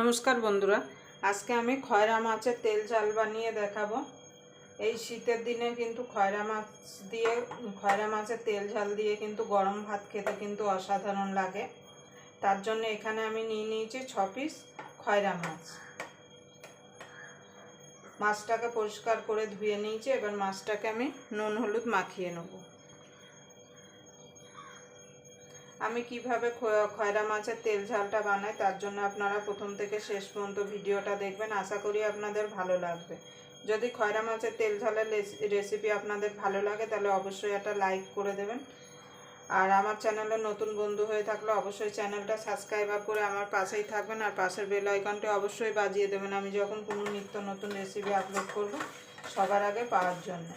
নমস্কার বন্ধুরা, আজকে আমি খয়রা মাছের তেল ঝাল বানিয়ে দেখাবো। এই শীতের দিনে কিন্তু খয়রা মাছ দিয়ে, খয়রা মাছের তেল ঝাল দিয়ে কিন্তু গরম ভাত খেতে কিন্তু অসাধারণ লাগে। তার জন্য এখানে আমি নিয়ে নিয়েছি ছ পিস খয়রা মাছ। মাছটাকে পরিষ্কার করে ধুয়ে নিয়েছি, এবার মাছটাকে আমি নুন হলুদ মাখিয়ে নেব। আমি কীভাবে খয়রা মাছের তেল ঝালটা বানাই তার জন্য আপনারা প্রথম থেকে শেষ পর্যন্ত ভিডিওটা দেখবেন। আশা করি আপনাদের ভালো লাগবে। যদি খয়রা মাছের তেল ঝালের রেসিপি আপনাদের ভালো লাগে, তাহলে অবশ্যই একটা লাইক করে দেবেন। আর আমার চ্যানেলে নতুন বন্ধু হয়ে থাকলে অবশ্যই চ্যানেলটা সাবস্ক্রাইবার করে আমার পাশেই থাকবেন আর পাশের বেল আইকনটি অবশ্যই বাজিয়ে দেবেন। আমি যখন কোনো নিত্য নতুন রেসিপি আপলোড করব, সবার আগে পাওয়ার জন্য।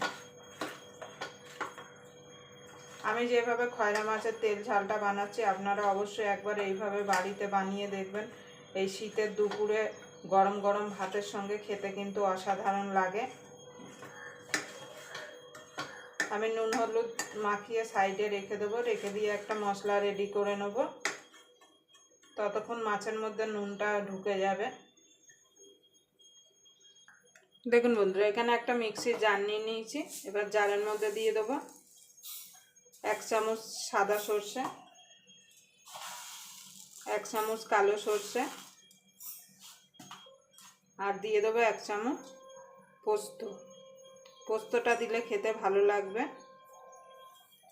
আমি যেভাবে খয়রা মাছের তেল ঝালটা বানাচ্ছি, আপনারা অবশ্যই একবার এইভাবে বাড়িতে বানিয়ে দেখবেন। এই শীতের দুপুরে গরম গরম ভাতের সঙ্গে খেতে কিন্তু অসাধারণ লাগে। আমি নুন হলুদ মাখিয়ে সাইডে রেখে দেবো, রেখে দিয়ে একটা মশলা রেডি করে নেব। ততক্ষণ মাছের মধ্যে নুনটা ঢুকে যাবে। দেখুন বন্ধুরা, এখানে একটা মিক্সির জার নিয়ে নিয়েছি, এবার জারের মধ্যে দিয়ে দেবো। এক চামচ সাদা সর্ষে, এক চামচ কালো সর্ষে আর দিয়ে দেবো এক চামচ পোস্ত। পোস্তটা দিলে খেতে ভালো লাগবে।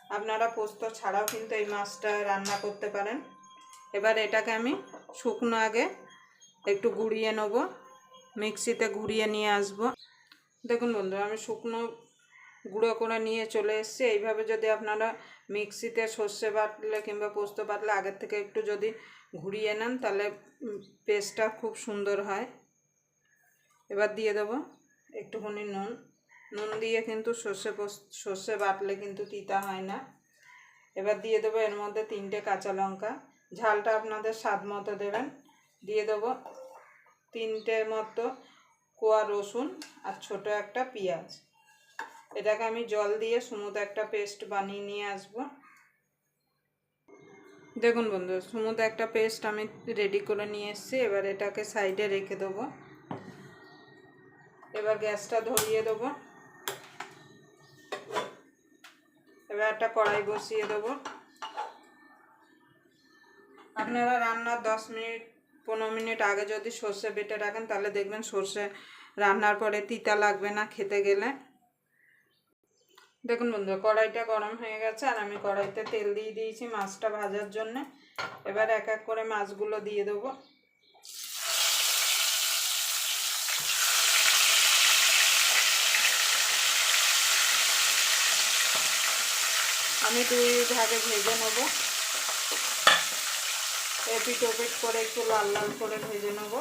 আপনারা পোস্ত ছাড়াও কিন্তু এই মাছটা রান্না করতে পারেন। এবার এটাকে আমি শুকনো আগে একটু গুঁড়িয়ে নেব। মিক্সিতে ঘুরিয়ে নিয়ে আসব। দেখুন বন্ধু আমি শুকনো গুঁড়ো করে নিয়ে চলে এসেছি। এইভাবে যদি আপনারা মিক্সিতে সর্ষে বাটলে কিংবা পোস্ত বাটলে আগের থেকে একটু যদি ঘুরিয়ে নেন, তাহলে পেস্টটা খুব সুন্দর হয়। এবার দিয়ে দেবো একটুখানি নুন। নুন দিয়ে কিন্তু সর্ষে সর্ষে বাটলে কিন্তু তিতা হয় না। এবার দিয়ে দেবো এর মধ্যে তিনটে কাঁচা লঙ্কা। ঝালটা আপনাদের স্বাদ মতো দেবেন। দিয়ে দেবো তিনটে মতো কোয়া রসুন আর ছোট একটা পেঁয়াজ। এটাকে আমি জল দিয়ে স্মুথ একটা পেস্ট বানিয়ে নিয়ে আসব। দেখুন বন্ধু স্মুথ একটা পেস্ট আমি রেডি করে নিয়ে এসেছি, এবার এটাকে সাইডে রেখে দেবো। এবার গ্যাসটা ধরিয়ে দেবো। এবার একটা কড়াই বসিয়ে দেবো। আপনারা রান্নার দশ মিনিট, পনেরো মিনিট আগে যদি সর্ষে বেটে রাখেন, তাহলে দেখবেন সর্ষে রান্নার পরে তিতা লাগবে না খেতে গেলে। দেখুন বন্ধু, কড়াইটা গরম হয়ে গেছে আর আমি কড়াইতে তেল দিয়ে দিয়েছি মাছটা ভাজার জন্য। এবার এক এক করে মাছগুলো দিয়ে দেবো। আমি দুই ভাগে ভেজে নেব। এপিট ওপিট করে একটু লাল লাল করে ভেজে নেব।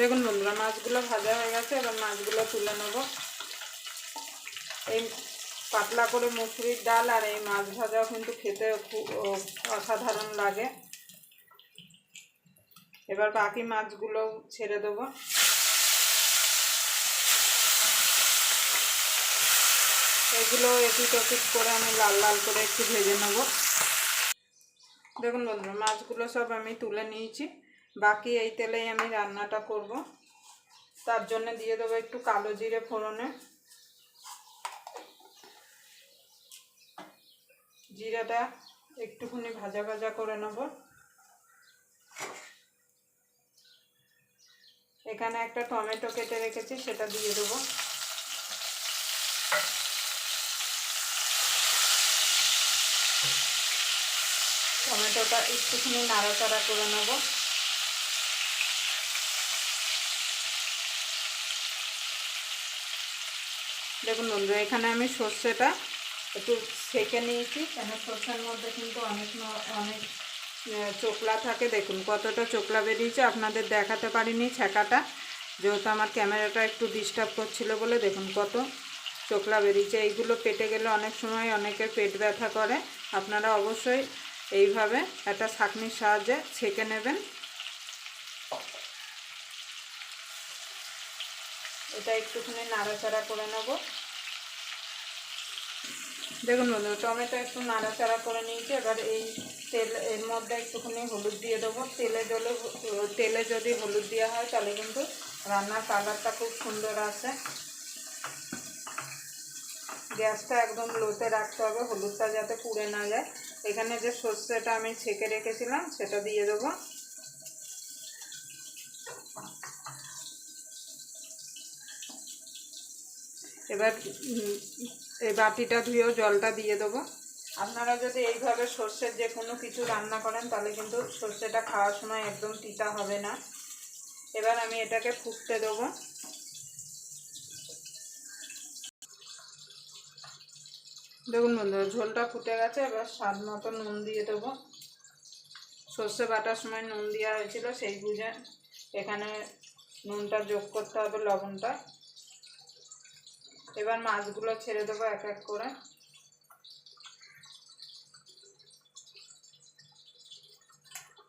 দেখুন বন্ধুরা, মাছগুলো ভাজা হয়ে গেছে, এবার মাছগুলো তুলে নেব। এই পাতলা করে মুসুরির ডাল আর এই মাছ ভাজাও কিন্তু খেতে খুব অসাধারণ লাগে। এবার বাকি মাছগুলো ছেড়ে দেবো। এগুলো এপিট ওপিট করে আমি লাল লাল করে একটু ভেজে নেব। দেখুন বন্ধুরা, মাছগুলো সব আমি তুলে নিয়েছি। বাকি এই তেলেই আমি রান্নাটা করব। তার জন্য দিয়ে দেবো একটু কালো জিরে ফোড়নে। জিরাটা একটুখানি ভাজা ভাজা করে নেব। এখানে একটা টমেটো কেটে রেখেছি, সেটা দিয়ে দেবো। টমেটোটা একটুখানি নাড়াচাড়া করে নেব। দেখুন বন্ধু এখানে আমি সর্ষেটা একটু সেঁকে নিয়েছি, কেন সর্ষের মধ্যে কিন্তু অনেক অনেক চোকলা থাকে। দেখুন কতটা চোকলা বেরিয়েছে, আপনাদের দেখাতে পারিনি ছ্যাঁকাটা যেহেতু আমার ক্যামেরাটা একটু ডিস্টার্ব করছিল বলে, দেখুন কত চোকলা বেরিয়েছে। এইগুলো পেটে গেলে অনেক সময় অনেকের পেট ব্যথা করে। আপনারা অবশ্যই এইভাবে একটা ছাঁকনির সাহায্যে ছেঁকে নেবেন। এটা একটুখানি নাড়াচাড়া করে নেব। দেখুন বন্ধু, টমেটো একটু নাড়াচাড়া করে নিয়েছি, এবার এই তেল, এর মধ্যে একটুখানি হলুদ দিয়ে দেবো। তেলে জলে, তেলে যদি হলুদ দেওয়া হয়, তাহলে কিন্তু রান্নার কালারটা খুব সুন্দর আসে। গ্যাসটা একদম লোতে রাখতে হবে, হলুদটা যাতে পুড়ে না যায়। এখানে যে সর্ষেটা আমি ছেঁকে রেখেছিলাম, সেটা দিয়ে দেবো। এবার এই বাটিটা ধুয়েও জলটা দিয়ে দেবো। আপনারা যদি এইভাবে সর্ষের যে কোনো কিছু রান্না করেন, তাহলে কিন্তু সর্ষেটা খাওয়ার সময় একদম তিতা হবে না। এবার আমি এটাকে ফুটতে দেবো। দেখুন বন্ধুরা, ঝোলটা ফুটে গেছে, এবার স্বাদ মতো নুন দিয়ে দেবো। সর্ষে বাটার সময় নুন দেওয়া হয়েছিল, সেই বুঝে এখানে নুনটা যোগ করতে হবে লবণটা। এবার মাছগুলো ছেড়ে দেবো এক এক করে।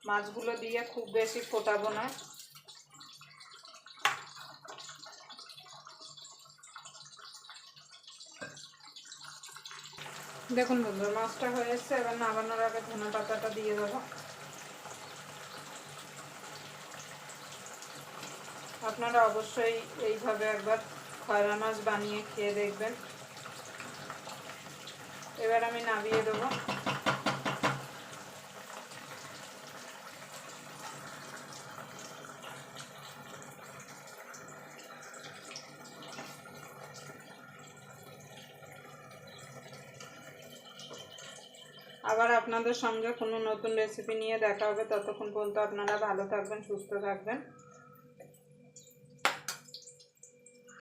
মাছগুলো দিয়ে খুব বেশি ফোটাবো না। দেখুন বন্ধু মাছটা হয়ে এসছে এবার নামানোর আগে ধনে পাতাটা দিয়ে দেবো। আপনারা অবশ্যই এইভাবে একবার খয়রা মাছ বানিয়ে খেয়ে দেখবেন। এবার আমি নামিয়ে দেবো। আবার আপনাদের সঙ্গে কোনো নতুন রেসিপি নিয়ে দেখা হবে। ততক্ষণ পর্যন্ত আপনারা ভালো থাকবেন, সুস্থ থাকবেন।